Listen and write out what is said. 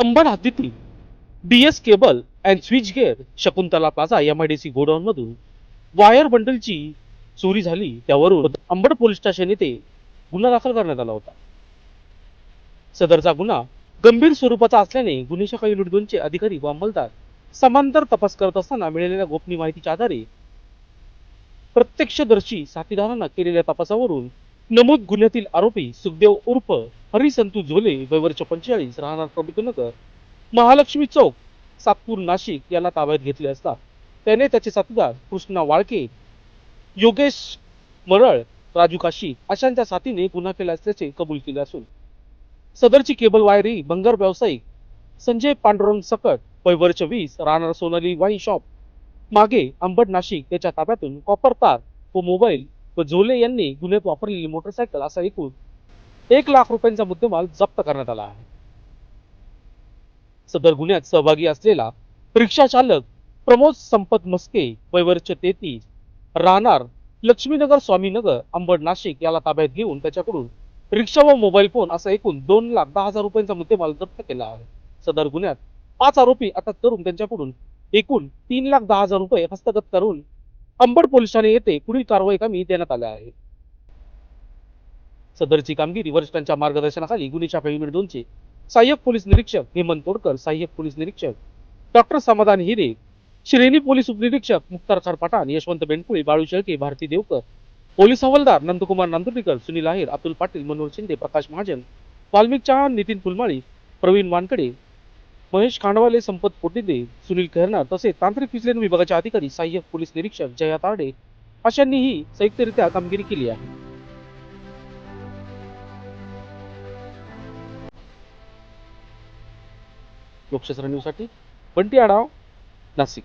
अंबड हद्दीतील DS cable and switch gear Shakuntala plaza M I D C godown मधून wire बंडलची चोरी झाली. त्यावरून अंबड पोलीस स्टेशन येथे गुन्हा दाखल करण्यात आला होता. सदरचा गुन्हा गंभीर स्वरूपाचा असल्याने गुन्हे शाखा युनिट दोनचे अधिकारी व अंमलदार समांतर तपास करत असताना मिळालेल्या गोपनीय माहितीच्या आधारे प्रत्यक्षदर्शी साथीदारांना केलेल्या तपासावरून नमूद गुन्ह्यातील आरोपी सुखदेव उर्फ हरिसंतू झोले वयवर्ष पंचेचाळीस राहणार कबितनगर महालक्ष्मी चौक सातपूर नाशिक याला ताब्यात घेतले असता त्याने त्याचे साथीदार कृष्णा वाळके योगेश मरळ राजू काशी अशांच्या साथीने गुन्हा केला असल्याचे कबूल केले असून सदरची केबल वायरी भंगार व्यावसायिक संजय पांडुरंग सकट वय वीस राहणार सोनाली वाईन शॉप मागे आंबट नाशिक याच्या ताब्यातून कॉपर तार व मोबाईल व झोले यांनी गुन्ह्यात वापरलेली मोटरसायकल असा एकूण एक लाख रुपयांचा मुद्देमाल जप्त करण्यात आला आहे. सदर गुन्ह्यात सहभागी असलेला रिक्षा चालक प्रमोद संपत मस्के वय तेहतीस राहणार लक्ष्मीनगर स्वामीनगर अंबड नाशिक याला ताब्यात घेऊन त्याच्याकडून रिक्षा व मोबाईल फोन असा एकूण दोन लाख दहा हजार रुपयांचा मुद्देमाल जप्त केला आहे. सदर गुन्ह्यात पाच आरोपी अटक करून त्यांच्याकडून एकूण तीन लाख दहा हजार रुपये हस्तगत करून अंबड पोलीस ठाणे येथे पुढील कारवाई कामी देण्यात आल्या आहे. सदरची कामगिरी वरिष्ठांच्या मार्गदर्शनाखाली गुन्हे शाखा युनिट दोनचे सहाय्यक पोलीस निरीक्षक हेमंत तोडकर सहाय्यक पोलीस निरीक्षक डॉक्टर समाधान हिरे श्रेणी पोलीस उपनिरीक्षक मुक्तार खार पठाण यशवंत बेंडकुळे बाळू शेळके भारती देवकर पोलीस हवालदार नंदकुमार नांदुर्डीकर सुनील आहेर अतुल पाटील मनोहर शिंदे प्रकाश महाजन वाल्मिक चव्हाण नितीन फुलमाळी प्रवीण वानकडे महेश खांडवाले संपत पोटिदे सुनील खैरनार तसेच तांत्रिक विश्लेषण विभागाचे अधिकारी सहाय्यक पोलीस निरीक्षक जया तारडे अशांनीही संयुक्तरित्या कामगिरी केली आहे. लोकशास्त्र न्यूजसाठी बंटी आढाव नाशिक.